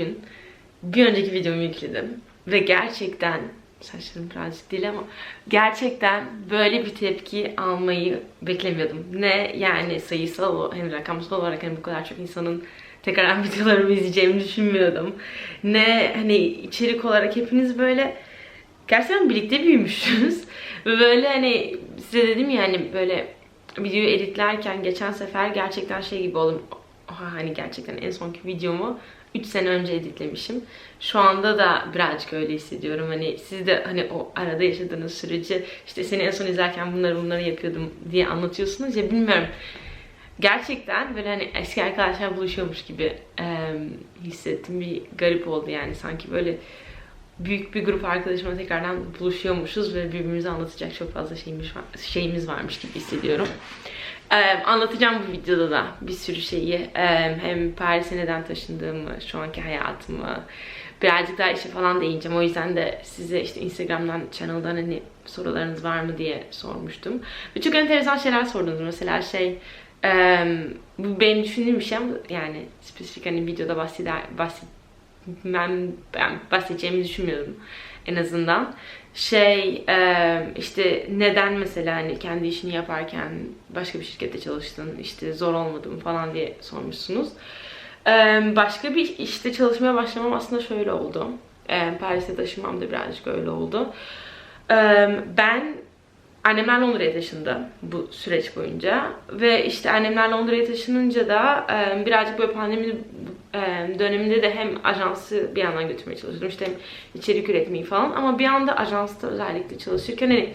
bugün bir önceki videomu yükledim ve gerçekten saçlarım birazcık değil ama gerçekten böyle bir tepki almayı beklemiyordum. Ne yani sayısal hem rakamsal olarak hani bu kadar çok insanın tekrar videolarımı izleyeceğimi düşünmüyordum. Ne hani içerik olarak hepiniz böyle gerçekten birlikte büyümüşsünüz. Ve böyle hani size dedim ya hani böyle videoyu editlerken geçen sefer gerçekten şey gibi oldum. Oha hani gerçekten en sonki videomu 3 sene önce editlemişim. Şu anda da birazcık öyle hissediyorum. Hani siz de hani o arada yaşadığınız süreci işte seni en son izlerken bunları bunları yapıyordum diye anlatıyorsunuz ya bilmiyorum. Gerçekten böyle hani eski arkadaşlar buluşuyormuş gibi eee, hissettim. Bir garip oldu yani sanki böyle büyük bir grup arkadaşımla tekrardan buluşuyormuşuz ve birbirimize anlatacak çok fazla şeyimiz, var, şeyimiz varmış gibi hissediyorum. Ee, anlatacağım bu videoda da bir sürü şeyi. Ee, hem Paris'e neden taşındığımı, şu anki hayatımı, birazcık daha işe falan değineceğim. O yüzden de size işte Instagram'dan, channel'dan hani sorularınız var mı diye sormuştum. Ve çok enteresan şeyler sordunuz. Mesela şey, bu benim düşündüğüm bir şey ama yani spesifik hani videoda bahseder, bahset, ben, ben bahsedeceğimi düşünmüyordum en azından. Şey e, işte neden mesela hani kendi işini yaparken başka bir şirkette çalıştın işte zor olmadı mı falan diye sormuşsunuz. E, başka bir işte çalışmaya başlamam aslında şöyle oldu. E, Paris'e taşınmam da birazcık öyle oldu. E, ben Annemler Londra'ya taşındı bu süreç boyunca ve işte annemler Londra'ya taşınınca da birazcık böyle pandemi döneminde de hem ajansı bir yandan götürmeye çalışıyordum işte hem içerik üretmeyi falan ama bir anda ajansta özellikle çalışırken hani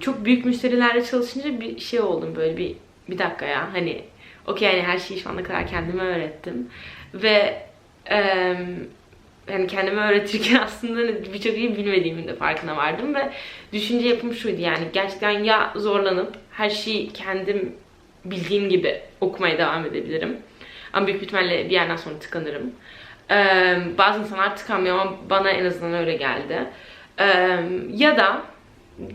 çok büyük müşterilerle çalışınca bir şey oldum böyle bir bir dakika ya hani okey yani her şeyi şu ana kadar kendime öğrettim ve e, yani kendime öğretirken aslında birçok şey bilmediğimin de farkına vardım ve düşünce yapım şuydu yani gerçekten ya zorlanıp her şeyi kendim bildiğim gibi okumaya devam edebilirim. Ama büyük ihtimalle bir yerden sonra tıkanırım. Ee, bazı insanlar tıkanmıyor ama bana en azından öyle geldi. Ee, ya da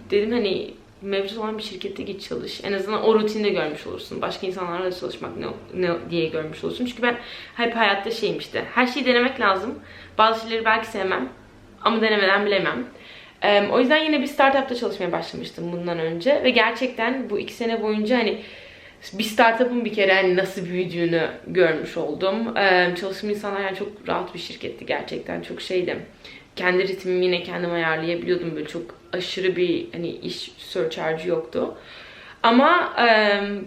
dedim hani mevcut olan bir şirkette git çalış. En azından o rutinde görmüş olursun. Başka insanlarla da çalışmak ne, ne diye görmüş olursun. Çünkü ben hep hayatta şeyim işte. Her şeyi denemek lazım. Bazı şeyleri belki sevmem. Ama denemeden bilemem. Ee, o yüzden yine bir startupta çalışmaya başlamıştım bundan önce. Ve gerçekten bu iki sene boyunca hani bir startup'ın bir kere hani nasıl büyüdüğünü görmüş oldum. Ee, çalıştığım insanlar yani çok rahat bir şirketti gerçekten. Çok şeydim. Kendi ritmimi yine kendim ayarlayabiliyordum. Böyle çok aşırı bir hani iş surcharge'ı yoktu. Ama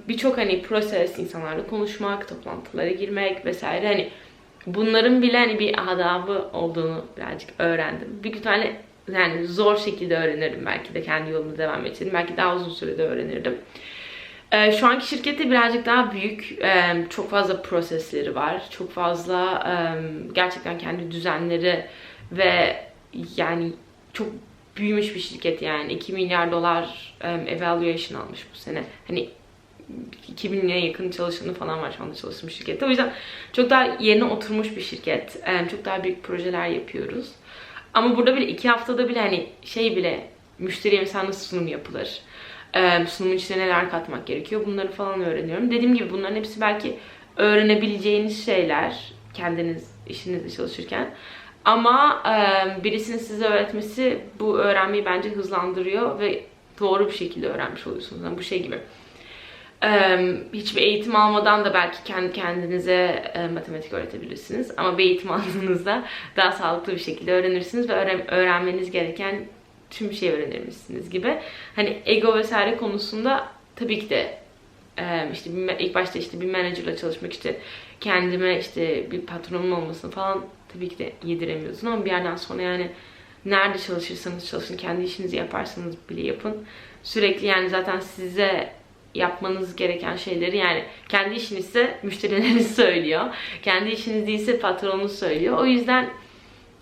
birçok hani proses, insanlarla konuşmak, toplantılara girmek vesaire hani bunların bile hani bir adabı olduğunu birazcık öğrendim. Büyük ihtimalle yani zor şekilde öğrenirdim belki de kendi yolumu devam etseydim. Belki daha uzun sürede öğrenirdim. Ee, şu anki şirkette birazcık daha büyük, e, çok fazla prosesleri var. Çok fazla e, gerçekten kendi düzenleri ve yani çok büyümüş bir şirket yani. 2 milyar dolar e, evaluation almış bu sene. Hani 2000'e yakın çalışanı falan var şu anda çalıştığım şirkette. O yüzden çok daha yerine oturmuş bir şirket. E, çok daha büyük projeler yapıyoruz. Ama burada bile iki haftada bile hani şey bile müşteriye mesela nasıl sunum yapılır? Ee, sunumun içine neler katmak gerekiyor? Bunları falan öğreniyorum. Dediğim gibi bunların hepsi belki öğrenebileceğiniz şeyler kendiniz işinizde çalışırken. Ama e, birisinin size öğretmesi bu öğrenmeyi bence hızlandırıyor ve doğru bir şekilde öğrenmiş oluyorsunuz. Yani bu şey gibi. E, hiçbir eğitim almadan da belki kendi kendinize e, matematik öğretebilirsiniz. Ama bir eğitim aldığınızda daha sağlıklı bir şekilde öğrenirsiniz ve öğren- öğrenmeniz gereken tüm şeyi öğrenirmişsiniz gibi. Hani ego vesaire konusunda tabii ki de işte ilk başta işte bir managerla çalışmak işte kendime işte bir patronum olmasını falan tabii ki de yediremiyorsun ama bir yerden sonra yani nerede çalışırsanız çalışın, kendi işinizi yaparsanız bile yapın. Sürekli yani zaten size yapmanız gereken şeyleri yani kendi işinizse müşterileriniz söylüyor. Kendi işiniz değilse patronunuz söylüyor. O yüzden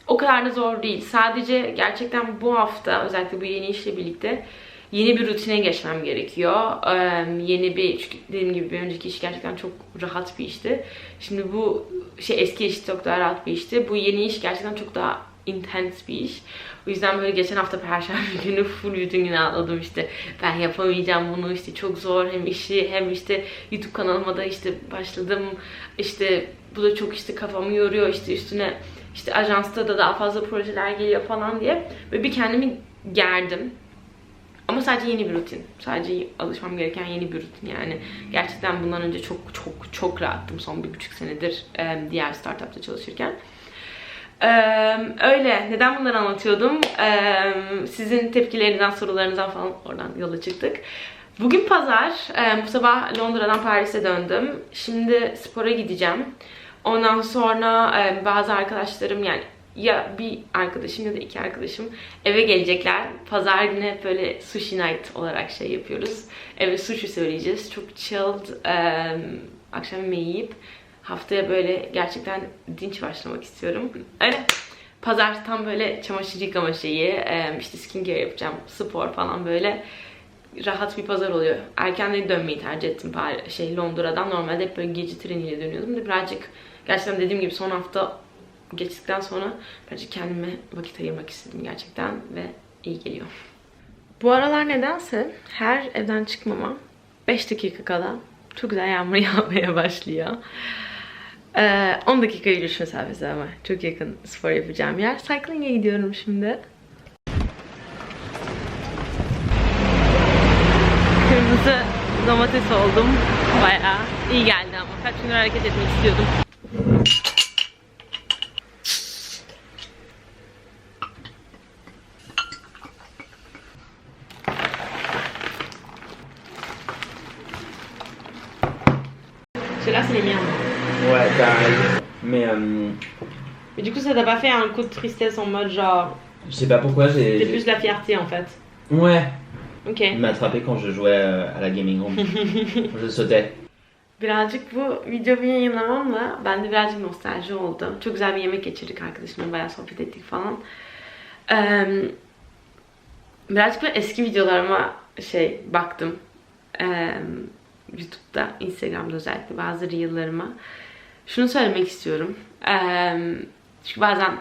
o kadar da zor değil. Sadece gerçekten bu hafta özellikle bu yeni işle birlikte yeni bir rutine geçmem gerekiyor. Ee, yeni bir, çünkü dediğim gibi bir önceki iş gerçekten çok rahat bir işti. Şimdi bu şey eski iş çok daha rahat bir işti. Bu yeni iş gerçekten çok daha intense bir iş. O yüzden böyle geçen hafta perşembe günü full bütün gün ağladım işte. Ben yapamayacağım bunu işte çok zor hem işi hem işte YouTube kanalıma da işte başladım. İşte bu da çok işte kafamı yoruyor işte üstüne işte ajansta da daha fazla projeler geliyor falan diye. Böyle bir kendimi gerdim. Ama sadece yeni bir rutin. Sadece alışmam gereken yeni bir rutin yani. Gerçekten bundan önce çok çok çok rahattım son bir buçuk senedir diğer startupta çalışırken. E, öyle. Neden bunları anlatıyordum? E, sizin tepkilerinizden, sorularınızdan falan oradan yola çıktık. Bugün pazar. E, bu sabah Londra'dan Paris'e döndüm. Şimdi spora gideceğim. Ondan sonra e, bazı arkadaşlarım yani ya bir arkadaşım ya da iki arkadaşım eve gelecekler. Pazar günü hep böyle sushi night olarak şey yapıyoruz. Eve sushi söyleyeceğiz. Çok chilled e, akşam yemeği yiyip haftaya böyle gerçekten dinç başlamak istiyorum. Öyle. Pazar tam böyle çamaşır yıkama şeyi, işte skincare yapacağım, spor falan böyle rahat bir pazar oluyor. Erken dönmeyi tercih ettim şey Londra'dan. Normalde hep böyle gece treniyle dönüyordum da birazcık gerçekten dediğim gibi son hafta geçtikten sonra bence kendime vakit ayırmak istedim gerçekten ve iyi geliyor. Bu aralar nedense her evden çıkmama 5 dakika kala çok güzel yağmur yağmaya başlıyor. Ee, 10 dakika yürüyüş mesafesi ama çok yakın spor yapacağım yer. Cycling'e gidiyorum şimdi. Kırmızı domates oldum? Bayağı iyi geldi ama kaç gündür hareket etmek istiyordum. Celui-là, c'est les miens. Ouais, pareil. Mais euh, Mais du coup, ça t'a pas fait un coup de tristesse en mode genre. je sais pas pourquoi j'ai. C'est plus la fierté en fait. Ouais, Ok. il quand je jouais euh, à la gaming room. je sautais. Birazcık bu videomu yayınlamamla bende birazcık nostalji oldu. Çok güzel bir yemek geçirdik arkadaşımla. Bayağı sohbet ettik falan. Ee, birazcık böyle eski videolarıma şey baktım. Ee, YouTube'da, Instagram'da özellikle bazı reel'larıma. Şunu söylemek istiyorum. Ee, çünkü bazen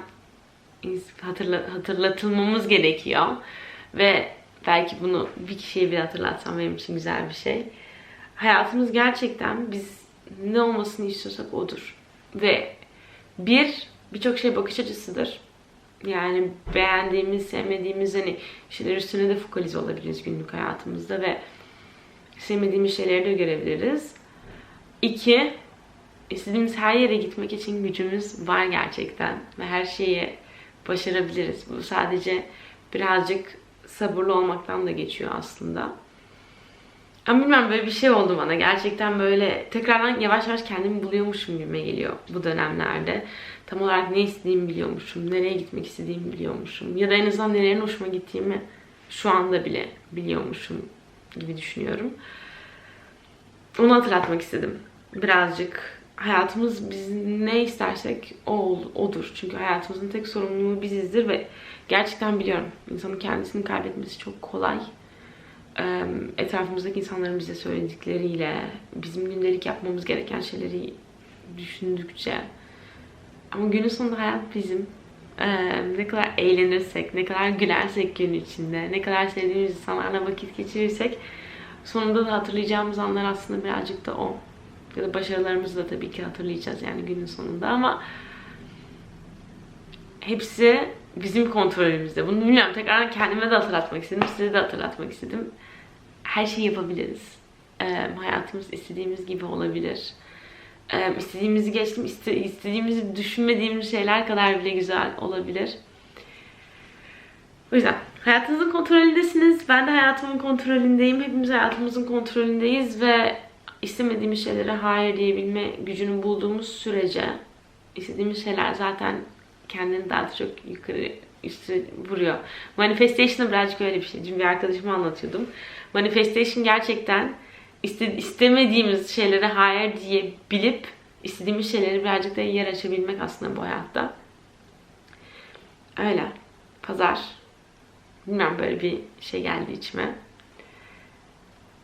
hatırla, hatırlatılmamız gerekiyor. Ve belki bunu bir kişiye bile hatırlatsam benim için güzel bir şey. Hayatımız gerçekten biz ne olmasını istiyorsak odur. Ve bir, birçok şey bakış açısıdır. Yani beğendiğimiz, sevmediğimiz hani şeyler üstüne de fokalize olabiliriz günlük hayatımızda ve sevmediğimiz şeyleri de görebiliriz. İki, istediğimiz her yere gitmek için gücümüz var gerçekten ve her şeyi başarabiliriz. Bu sadece birazcık sabırlı olmaktan da geçiyor aslında. Ama bilmem böyle bir şey oldu bana. Gerçekten böyle tekrardan yavaş yavaş kendimi buluyormuşum gibime geliyor bu dönemlerde. Tam olarak ne istediğimi biliyormuşum. Nereye gitmek istediğimi biliyormuşum. Ya da en azından nelerin hoşuma gittiğimi şu anda bile biliyormuşum gibi düşünüyorum. Onu hatırlatmak istedim. Birazcık hayatımız biz ne istersek o odur. Çünkü hayatımızın tek sorumluluğu bizizdir ve gerçekten biliyorum insanın kendisini kaybetmesi çok kolay. Etrafımızdaki insanların bize söyledikleriyle, bizim gündelik yapmamız gereken şeyleri düşündükçe. Ama günün sonunda hayat bizim. Ne kadar eğlenirsek, ne kadar gülersek gün içinde, ne kadar sevdiğimiz insanlarla vakit geçirirsek sonunda da hatırlayacağımız anlar aslında birazcık da o. Ya da başarılarımızı da tabii ki hatırlayacağız yani günün sonunda ama hepsi bizim kontrolümüzde. Bunu bilmiyorum. Tekrar kendime de hatırlatmak istedim. Size de hatırlatmak istedim. Her şeyi yapabiliriz. Ee, hayatımız istediğimiz gibi olabilir. Ee, istediğimizi geçtim. Iste, istediğimizi düşünmediğimiz şeyler kadar bile güzel olabilir. O yüzden hayatınızın kontrolündesiniz. Ben de hayatımın kontrolündeyim. Hepimiz hayatımızın kontrolündeyiz ve istemediğimiz şeylere hayır diyebilme gücünü bulduğumuz sürece istediğimiz şeyler zaten kendini daha çok yukarı üstü vuruyor. Manifestation birazcık öyle bir şey. Dün bir arkadaşıma anlatıyordum. Manifestation gerçekten iste, istemediğimiz şeylere hayır diye bilip istediğimiz şeyleri birazcık da yer açabilmek aslında bu hayatta. Öyle. Pazar. Bilmiyorum böyle bir şey geldi içime.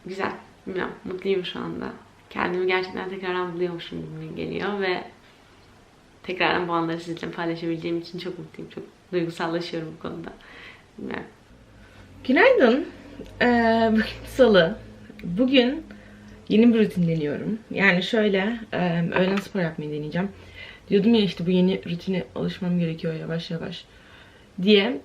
Güzel. Bilmiyorum. Mutluyum şu anda. Kendimi gerçekten tekrardan buluyormuşum gibi geliyor ve tekrardan bu anları sizinle paylaşabileceğim için çok mutluyum. Çok duygusallaşıyorum bu konuda. Bilmiyorum. Günaydın. Ee, bugün salı. Bugün yeni bir rutin deniyorum. Yani şöyle, e, öğlen spor yapmayı deneyeceğim. Diyordum ya işte bu yeni rutine alışmam gerekiyor yavaş yavaş diye.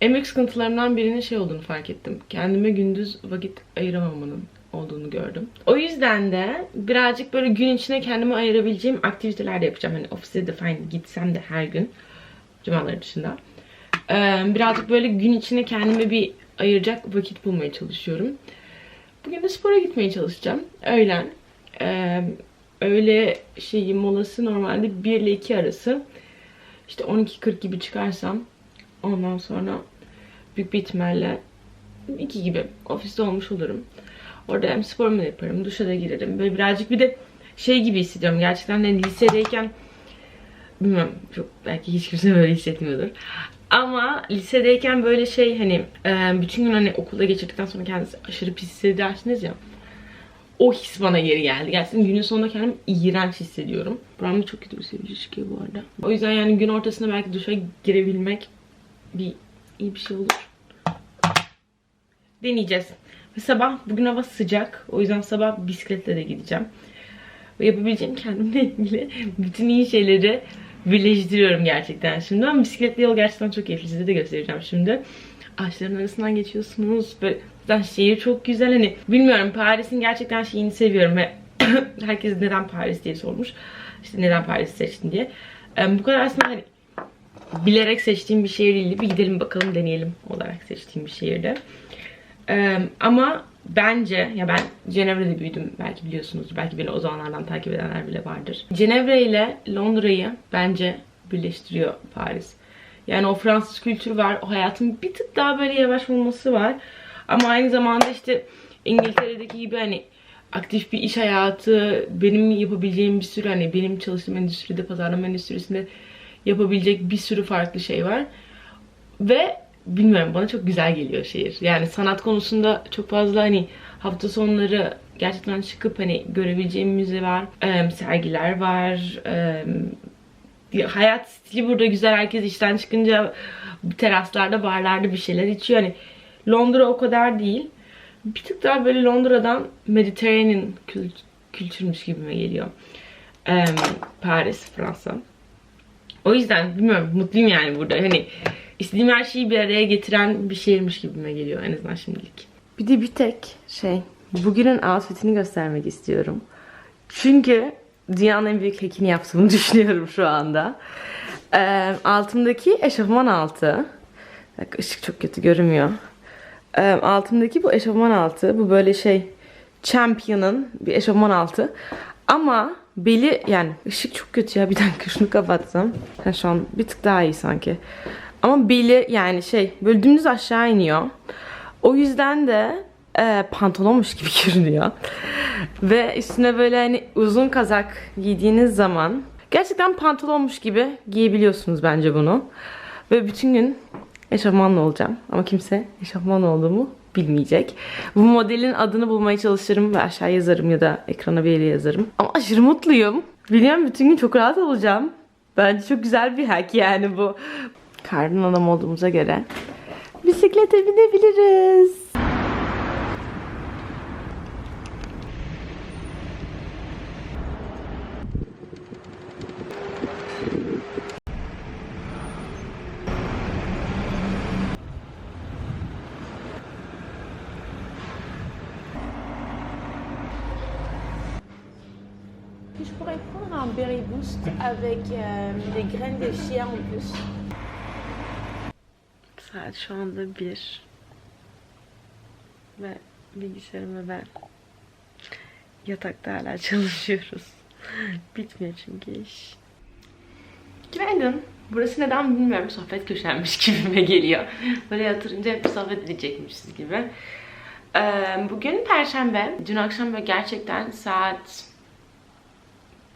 En büyük sıkıntılarımdan birinin şey olduğunu fark ettim. Kendime gündüz vakit ayıramamanın olduğunu gördüm. O yüzden de birazcık böyle gün içine kendime ayırabileceğim aktiviteler de yapacağım. Hani ofise de fine gitsem de her gün. Cumaları dışında. Ee, birazcık böyle gün içine kendime bir ayıracak vakit bulmaya çalışıyorum. Bugün de spora gitmeye çalışacağım. Öğlen. Ee, öğle şeyi molası normalde 1 ile 2 arası. İşte 12.40 gibi çıkarsam ondan sonra büyük bir ihtimalle 2 gibi ofiste olmuş olurum. Orada hem sporumu da yaparım, duşa da girerim. Böyle birazcık bir de şey gibi hissediyorum. Gerçekten de lisedeyken bilmiyorum çok belki hiç kimse böyle hissetmiyordur. Ama lisedeyken böyle şey hani e, bütün gün hani okulda geçirdikten sonra kendinizi aşırı pis hissedersiniz ya. O his bana geri geldi. Gerçekten günün sonunda kendimi iğrenç hissediyorum. Buramda çok kötü bir sivilce çıkıyor bu arada. O yüzden yani gün ortasında belki duşa girebilmek bir iyi bir şey olur. Deneyeceğiz. Ve sabah bugün hava sıcak. O yüzden sabah bisikletle de gideceğim. Ve yapabileceğim kendimle ilgili bütün iyi şeyleri birleştiriyorum gerçekten şimdi. Ama bisikletli yol gerçekten çok keyifli. Size de göstereceğim şimdi. Ağaçların arasından geçiyorsunuz. Böyle zaten şehir çok güzel. Hani bilmiyorum Paris'in gerçekten şeyini seviyorum ve herkes neden Paris diye sormuş. İşte neden Paris seçtin diye. Ee, bu kadar aslında hani bilerek seçtiğim bir şehir değildi. Bir gidelim bakalım deneyelim olarak seçtiğim bir şehirde. Ee, ama bence ya ben Cenevre'de büyüdüm belki biliyorsunuz. Belki beni o zamanlardan takip edenler bile vardır. Cenevre ile Londra'yı bence birleştiriyor Paris. Yani o Fransız kültürü var. O hayatın bir tık daha böyle yavaş olması var. Ama aynı zamanda işte İngiltere'deki gibi hani aktif bir iş hayatı, benim yapabileceğim bir sürü hani benim çalıştığım endüstride, pazarlama endüstrisinde yapabilecek bir sürü farklı şey var. Ve bilmiyorum bana çok güzel geliyor şehir. Yani sanat konusunda çok fazla hani hafta sonları gerçekten çıkıp hani görebileceğim müze var, sergiler var. hayat stili burada güzel. Herkes işten çıkınca teraslarda, barlarda bir şeyler içiyor. Hani Londra o kadar değil. Bir tık daha böyle Londra'dan Mediterranean kült kültürmüş gibime geliyor. Paris, Fransa. O yüzden bilmiyorum mutluyum yani burada. Hani istediğim her şeyi bir araya getiren bir şehirmiş gibime geliyor en azından şimdilik. Bir de bir tek şey bugünün outfitini göstermek istiyorum. Çünkü dünyanın en büyük hackini yaptığımı düşünüyorum şu anda. Ee, altımdaki eşofman altı. Dakika, ışık çok kötü görünmüyor. Ee, altımdaki bu eşofman altı. Bu böyle şey Champion'ın bir eşofman altı. Ama beli yani ışık çok kötü ya bir dakika şunu kapatsam. Ha, şu an bir tık daha iyi sanki. Ama beli yani şey böyle dümdüz aşağı iniyor. O yüzden de e, pantolonmuş gibi görünüyor. Ve üstüne böyle hani uzun kazak giydiğiniz zaman gerçekten pantolonmuş gibi giyebiliyorsunuz bence bunu. Ve bütün gün eşofmanla olacağım. Ama kimse eşofman olduğumu bilmeyecek. Bu modelin adını bulmaya çalışırım ve aşağı yazarım ya da ekrana bir yere yazarım. Ama aşırı mutluyum. Biliyorum bütün gün çok rahat olacağım. Bence çok güzel bir hack yani bu. Karnın adam olduğumuza göre bisiklete binebiliriz. Je pourrais prendre un berry boost avec euh, des graines de chia en plus. Saat şu anda bir. Ve bilgisayarım ve ben yatakta hala çalışıyoruz. Bitmiyor çünkü iş. Günaydın. Burası neden bilmiyorum sohbet köşenmiş gibime geliyor. Böyle yatırınca hep sohbet edecekmişiz gibi. Bugün Perşembe. Dün akşam böyle gerçekten saat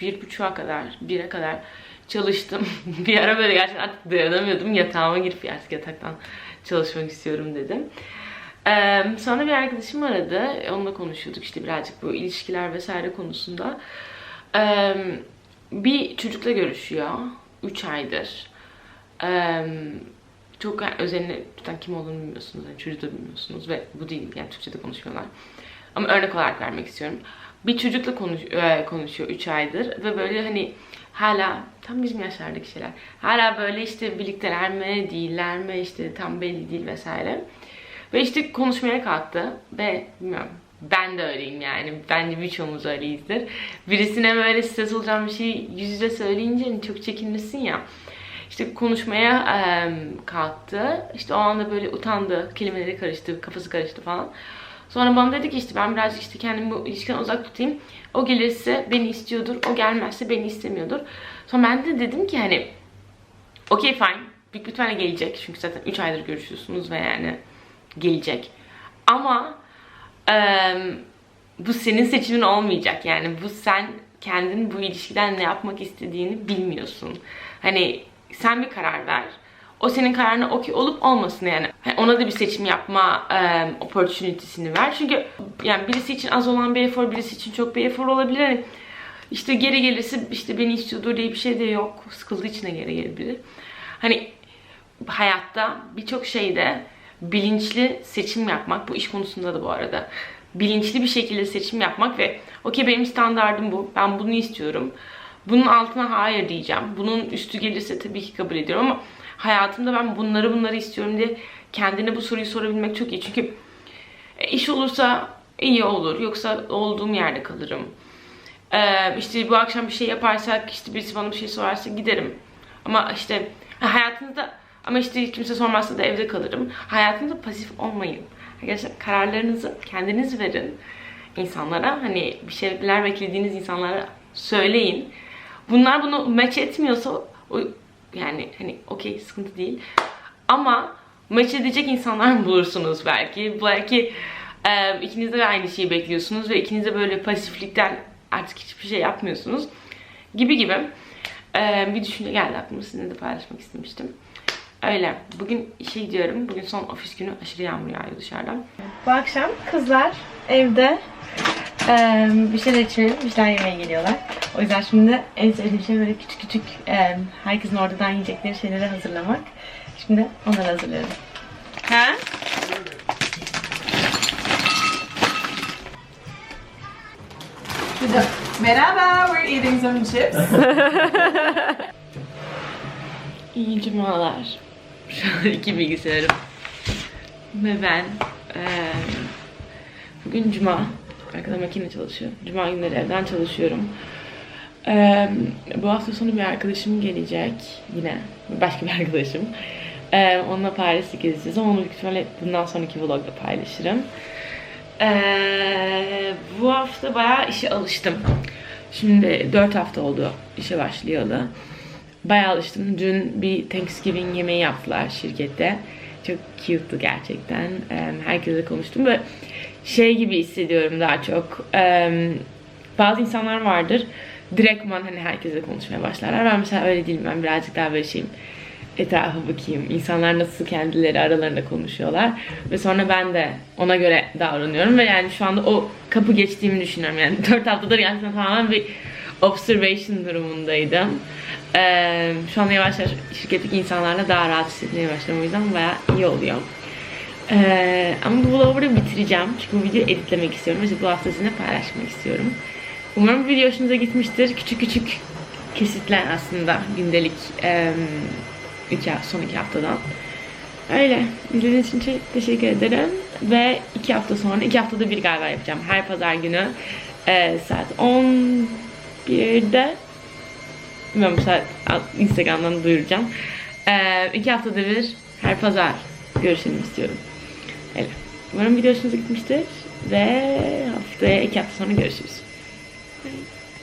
bir buçuğa kadar, bire kadar çalıştım. bir ara böyle gerçekten artık dayanamıyordum. Yatağıma girip artık yataktan çalışmak istiyorum dedim. Ee, sonra bir arkadaşım aradı. Onunla konuşuyorduk işte birazcık bu ilişkiler vesaire konusunda. Ee, bir çocukla görüşüyor. 3 aydır. Ee, çok yani özelini tutan kim olduğunu bilmiyorsunuz. Yani çocuğu da bilmiyorsunuz ve bu değil yani Türkçe'de konuşuyorlar. Ama örnek olarak vermek istiyorum. Bir çocukla konuş, e, konuşuyor 3 aydır ve böyle hani hala tam bizim yaşlardaki şeyler. Hala böyle işte birlikteler mi, değiller mi işte tam belli değil vesaire. Ve işte konuşmaya kalktı ve bilmiyorum ben de öyleyim yani. Bence birçoğumuz öyleyizdir. Birisine böyle stres olacağım bir şeyi yüz yüze söyleyince hani çok çekinirsin ya. İşte konuşmaya e, kalktı. İşte o anda böyle utandı. Kelimeleri karıştı, kafası karıştı falan. Sonra bana dedi ki işte ben birazcık işte kendimi bu ilişkiden uzak tutayım. O gelirse beni istiyordur, o gelmezse beni istemiyordur. Sonra ben de dedim ki hani okey fine. Büyük bir ihtimalle gelecek. Çünkü zaten 3 aydır görüşüyorsunuz ve yani gelecek. Ama eee, bu senin seçimin olmayacak. Yani bu sen kendin bu ilişkiden ne yapmak istediğini bilmiyorsun. Hani sen bir karar ver. O senin kararına okey olup olmasın yani. Hani ona da bir seçim yapma eee opportunity'sini ver. Çünkü yani birisi için az olan bir efor, birisi için çok bir efor olabilir. Hani işte geri gelirse işte beni istiyordur diye bir şey de yok. Sıkıldığı için de geri gelebilir. Hani hayatta birçok şeyde bilinçli seçim yapmak, bu iş konusunda da bu arada, bilinçli bir şekilde seçim yapmak ve okey benim standardım bu, ben bunu istiyorum. Bunun altına hayır diyeceğim. Bunun üstü gelirse tabii ki kabul ediyorum ama hayatımda ben bunları bunları istiyorum diye kendine bu soruyu sorabilmek çok iyi. Çünkü iş olursa iyi olur, yoksa olduğum yerde kalırım. Ee, işte bu akşam bir şey yaparsak, işte birisi bana bir şey sorarsa giderim. Ama işte ha, hayatınızda ama işte kimse sormazsa da evde kalırım. Hayatınızda pasif olmayın. Arkadaşlar kararlarınızı kendiniz verin insanlara. Hani bir şeyler beklediğiniz insanlara söyleyin. Bunlar bunu match etmiyorsa yani hani okey sıkıntı değil. Ama match edecek insanlar bulursunuz belki. Belki e, ikiniz de aynı şeyi bekliyorsunuz ve ikiniz de böyle pasiflikten artık hiçbir şey yapmıyorsunuz. Gibi gibi. E, bir düşünce geldi aklıma sizinle de paylaşmak istemiştim. Öyle. Bugün işe gidiyorum. Bugün son ofis günü. Aşırı yağmur yağıyor dışarıdan. Bu akşam kızlar evde bir şeyler için bir şeyler yemeye geliyorlar. O yüzden şimdi en sevdiğim şey böyle küçük küçük eee, herkesin oradan yiyecekleri şeyleri hazırlamak. Şimdi onları hazırlıyorum. Ha? Merhaba, we're eating some chips. İyi cumalar. Şu an iki bilgisayarım. Ve ben eee, bugün cuma. Arkada makine çalışıyor. Cuma günleri evden çalışıyorum. Eee, bu hafta sonu bir arkadaşım gelecek yine. Başka bir arkadaşım. Eee, onunla Paris'i gezeceğiz ama onu büyük ihtimalle bundan sonraki vlogda paylaşırım. Eee, bu hafta bayağı işe alıştım. Şimdi 4 hafta oldu işe başlayalı. Bayağı alıştım. Dün bir Thanksgiving yemeği yaptılar şirkette. Çok cute'tu gerçekten. Em, Herkesle konuştum ve şey gibi hissediyorum daha çok. Bazı insanlar vardır. Direktman hani herkesle konuşmaya başlarlar. Ben mesela öyle değilim. Ben birazcık daha böyle şeyim. Etrafa bakayım. İnsanlar nasıl kendileri aralarında konuşuyorlar. Ve sonra ben de ona göre davranıyorum. Ve yani şu anda o kapı geçtiğimi düşünüyorum. Yani 4 haftadır gerçekten tamamen bir observation durumundaydım. Ee, şu anda yavaş yavaş şirketteki insanlarla daha rahat hissetmeye başladım. O yüzden bayağı iyi oluyor. Ee, ama bu vlogu burada bitireceğim. Çünkü bu videoyu editlemek istiyorum. Ve bu hafta sizinle paylaşmak istiyorum. Umarım bu video hoşunuza gitmiştir. Küçük küçük kesitler aslında gündelik em, iki, son iki haftadan. Öyle. İzlediğiniz için çok teşekkür ederim. Ve iki hafta sonra, iki haftada bir galiba yapacağım. Her pazar günü e, saat 11'de bilmiyorum saat Instagram'dan duyuracağım. E, iki haftada bir her pazar görüşelim istiyorum. Umarım video hoşunuza gitmiştir. Ve haftaya iki hafta sonra görüşürüz. Bye.